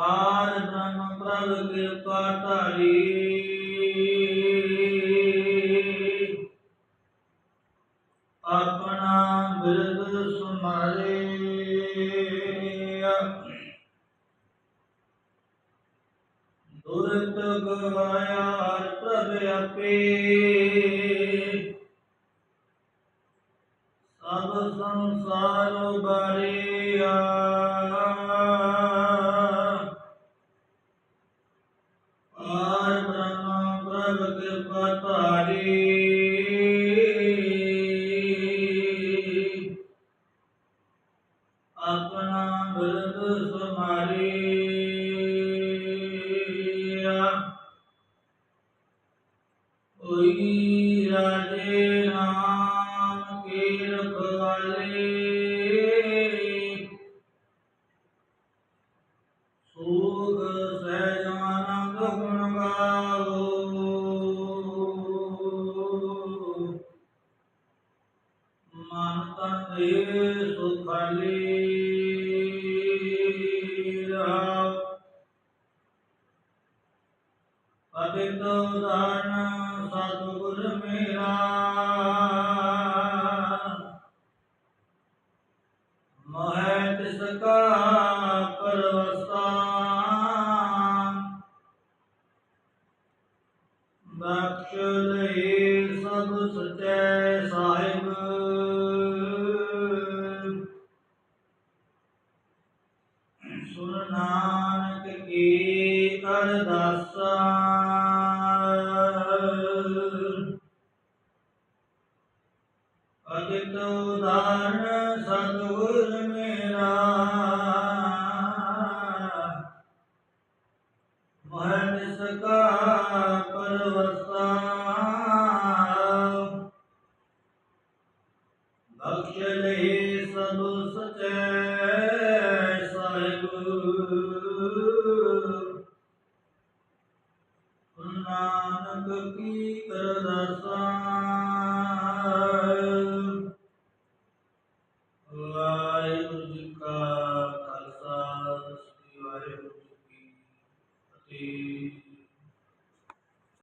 ਪਾਰ ਬ੍ਰਹਮ ਪ੍ਰਭ ਕਿਰਪਾ ਧਾਰੀ। ਆਪਣਾ ਬਿਰਦ ਸੁਮਾਰੇ। ਦੁਰਤ ਗਵਾਇਆ ਹਰ ਪ੍ਰਭ ਆਪੇ। ਸਭ ਸੰਸਾਰ ਉਬਾਰਿਆ। ਪਾਰ ਕਿਰਪਾ ਆਪਣਾ ਬਿਰਦ ਸਮਾਰੀਆ ਕੋਈ ਰਾਜੇ ਨਾਮ ਕੀ ਰਖਵਾਲੇ ਸੋਗ ਸਹਿਜਾਨੰਦ ਗੁਣ ਦੇ ਸੁਖਾਲੀ ਸਤਿਗੁਰ ਮੇਰਾ। ਮੋਹਿ ਤਿਸ ਕਾ ਪਰਵਸਾ ਬਖਸ਼ ਲਈ ਸਭ ਸਚੈ ਸਾਹਿਬ। ਸੁਨ ਨਾਨਕ ਕੀ ਅਰਦਾਸਾ ਅਤਿਤ ਉਦਾਨ ਸਤਿਗੁਰ ਮੇਰਾ। ਮਨ ਸਕਾ ਪਰਵਸਾ। ਬਖਸ਼ ਲਈ ਸਭ ਸਚੈ। ਨਾਨਕ